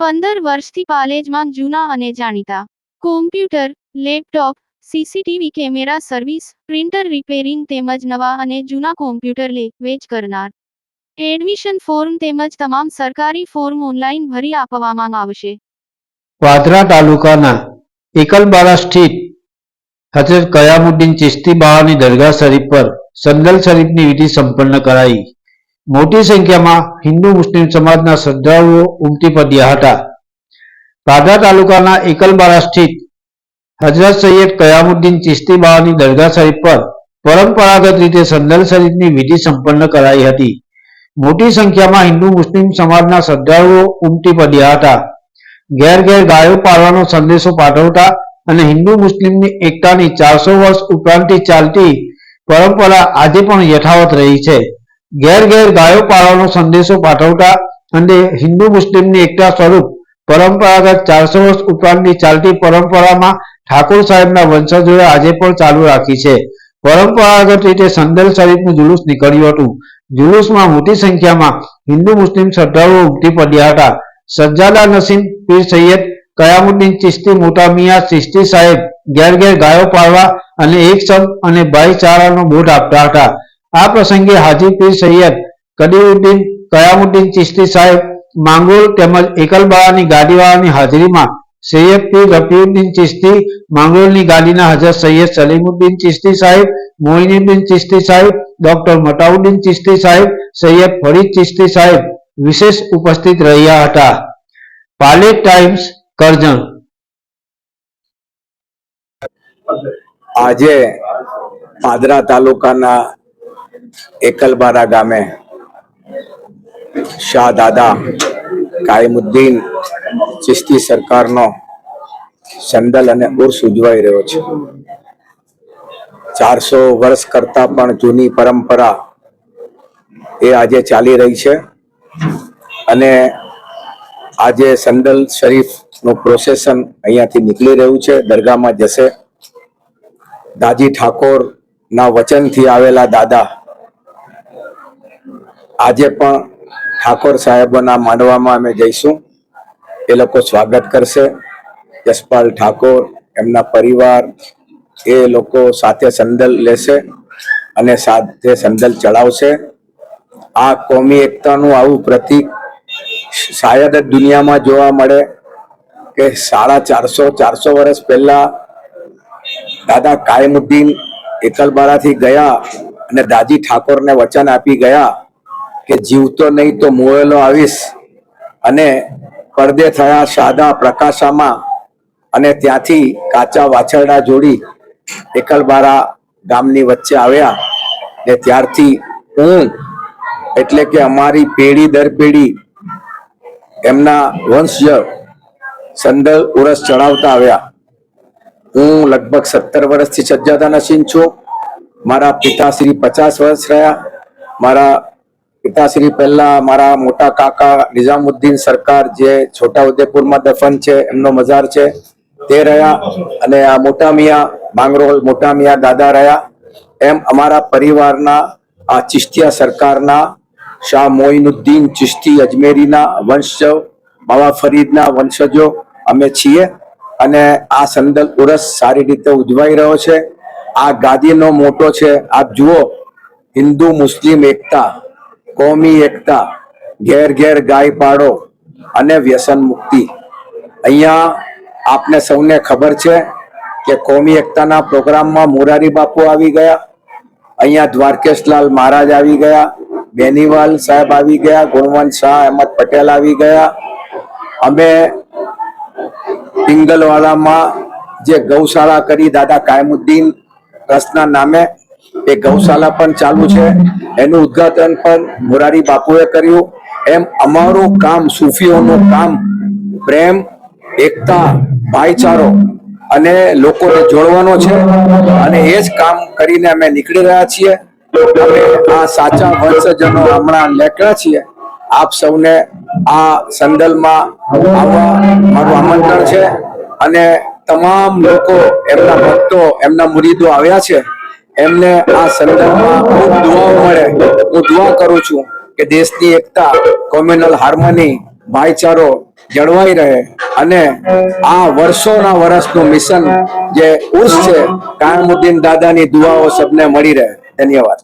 પંદર વર્ષથી પાલેજમાં જૂના અને જાણીતા. Computer laptop CCTV camera service printer repairing તેમજ નવા અને જૂના કોમ્પ્યુટર લે, વેચ કરનાર. એડમિશન ફોર્મ તેમજ તમામ સરકારી ફોર્મ ઓનલાઈન ભરી આપવામાં આવશે. વાદરા તાલુકાના એકલબારા સ્થિત હજરત કયામુદ્દીન ચિશ્તી બાવાની દરગાહ શરીફ પર સંદલ શરીફની વિધિ સંપન્ન કરાઈ. મોટી સંખ્યામાં હિન્દુ મુસ્લિમ સમાજના શ્રદ્ધાળુઓ ઉમટી પડ્યા હતા. પાદરા તાલુકાના એકલબારા સ્થિત હજરત સૈયદ કયામુદ્દીન બાવાની દરગાહ શરીફ પર પરંપરાગત રીતે સંદલ શરીફની વિધિ સંપન્ન કરાઈ હતી. મોટી સંખ્યામાં હિન્દુ મુસ્લિમ સમાજના શ્રદ્ધાળુઓ ઉમટી પડ્યા હતા. ઘેર ઘેર ગાયો પાળવાનો સંદેશો પાઠવતા અને હિન્દુ મુસ્લિમની એકતાની ચારસો વર્ષ ઉપરાંતથી ચાલતી પરંપરા આજે પણ યથાવત રહી છે. ઘેર ઘેર ગાયો પાળવાનો સંદેશો પાઠવતા અને હિન્દુ મુસ્લિમની એકતા સ્વરૂપ પરંપરાગત ચારસો વર્ષ ઉપરાંતની ચાલતી પરંપરામાં ઠાકોર સાહેબના વંશજોએ આજે પણ ચાલુ રાખી છે. પરંપરાગત રીતે સંદલ શરીફનું જુલુસ નીકળ્યું હતું. જુલુસમાં મોટી સંખ્યામાં હિન્દુ મુસ્લિમ શ્રદ્ધાળુઓ ઉમટી પડ્યા હતા. સજ્જાદા નસીમ પીર સૈયદ કયામુદ્દીન ચિશ્તી મોટા મિયા ચિશ્તી સાહેબ ઘેર ઘેર ગાયો પાળવા અને એક સંપ અને ભાઈચારાનો બોધ આપતા હતા. આ પ્રસંગે હાજી પીર સૈયદ કડીઉદ્દીન કયામુદ્દીન ચિશ્તી સાહેબ માંગરોળ તેમજ એકલબાળાની ગાડીવાળાની હાજરીમાં સૈયદ પીર રફીઉદ્દીન ચિશ્તી માંગરોળની ગાડીના હજરત સૈયદ સલીમુદ્દીન ચિશ્તી સાહેબ, મોઇનુદ્દીન ચિશ્તી સાહેબ, ડોક્ટર મટાઉદ્દીન ચિશ્તી સાહેબ, સૈયદ ફરીદ ચિશ્તી સાહેબ વિશેષ ઉપસ્થિત રહ્યા હતા. પાલેટ ટાઈમ્સ, કરજણ. આજે પાદરા તાલુકાના એકલબારા ગામે શાહ દાદા કાયમુદ્દીન ચિસ્તી સરકારનો સંદલ અને ઉર્સ ઉજવાઈ રહ્યો છે. ચારસો વર્ષ કરતા પણ જૂની પરંપરા એ આજે ચાલી રહી છે અને આજે સંદલ શરીફનું પ્રોસેસન અહીંયાથી નીકળી રહ્યું છે. દરગાહમાં જશે. દાજી ઠાકોર ના વચનથી આવેલા દાદા આજે પણ ઠાકોર સાહેબોના માંડવામાં અમે જઈશું. એ લોકો સ્વાગત કરશે. યશપાલ ઠાકોર, એમના પરિવાર, એ લોકો સાથે સંદલ લેશે અને સાથે સંદલ ચડાવશે. આ કોમી એકતાનું આવું પ્રતીક શાયદ જ દુનિયામાં જોવા મળે કે સાડા ચારસો ચારસો વર્ષ પહેલા દાદા કાયમુદ્દીન એકલબારાથી ગયા અને દાજી ઠાકોરને વચન આપી ગયા. કે જીવતો નહીં તો મોયેલો આવીશ. અને પડદે થયા સાદા પ્રકાશામાં અને ત્યાંથી કાચા વાછરડા જોડી એકલબારા ગામની વચ્ચે આવ્યા. ને ત્યારથી હું, એટલે કે અમારી પેઢી દર પેઢી, એમના વંશજ સંદલ ઉરસ ચડાવતા આવ્યા. હું લગભગ સત્તર વર્ષથી સજ્જાદા નસીન છું. મારા પિતાશ્રી પચાસ વર્ષ રહ્યા. મારા પિતાશ્રી પહેલા મારા મોટા કાકા નિઝામુદ્દીન સરકાર જે છોટા ઉદેપુરમાં દફન છે, એમનો મજાર છે, તે રહ્યા અને આ મોટા મિયા માંગરોળ મોટા મિયા દાદા રહ્યા. એમ અમારા પરિવારના, આ ચિશ્તિયા સરકારના, શાહ મોઇનુદ્દીન ચિશ્તી અજમેરીના વંશજ બાબા ફરીદના વંશજો અમે છીએ અને આ સંદલ ઉરસ સારી રીતે ઉજવાઈ રહ્યો છે. આ ગાદીનો મોટો છે. આપ જુઓ, હિન્દુ, મુસ્લિમ, એકતા કોમી એકતા, ઘેર ઘેર ગાય પાડો અને વ્યસન મુક્તિ. અહીંયા આપને સૌને ખબર છે કે કોમી એકતાના પ્રોગ્રામમાં મોરારી બાપુ આવી ગયા, અહીંયા દ્વારકેશલાલ મહારાજ આવી ગયા, બેનીવાલ સાહેબ આવી ગયા, ગુણવંત શાહ અહેમદ પટેલ આવી ગયા. અમે પિંગલવાડામાં જે ગૌશાળા કરી દાદા કાયમુદ્દીન ટ્રસ્ટના નામે એ ગૌશાલા પણ ચાલુ છે. એનું ઉદઘાટન પણ મોરારી બાપુએ કર્યું. એમ અમારું કામ સૂફીઓનું કામ, પ્રેમ, એકતા, ભાઈચારો અને લોકોને જોડવાનો છે અને એ જ કામ કરીને અમે નીકળી રહ્યા છીએ. અમે આ સાચા વંશજનો હમણાં લેકડા છીએ. આપ સૌને આ સંદલમાં આવવા મારું આમંત્રણ છે અને તમામ લોકો, એમના ભક્તો, એમના મુરીદો આવ્યા છે. એમને આ સંદર્ભમાં ખૂબ દુઆઓ મળે. હું દુઆ કરું છું કે દેશની એકતા કોમ્યુનલ હાર્મની ભાઈચારો જળવાઈ રહે અને આ વર્ષોના વર્ષનું મિશન જે ઉર્સ છે, કાયમુદ્દીન દાદાની દુઆઓ સબને મળી રહે. ધન્યવાદ.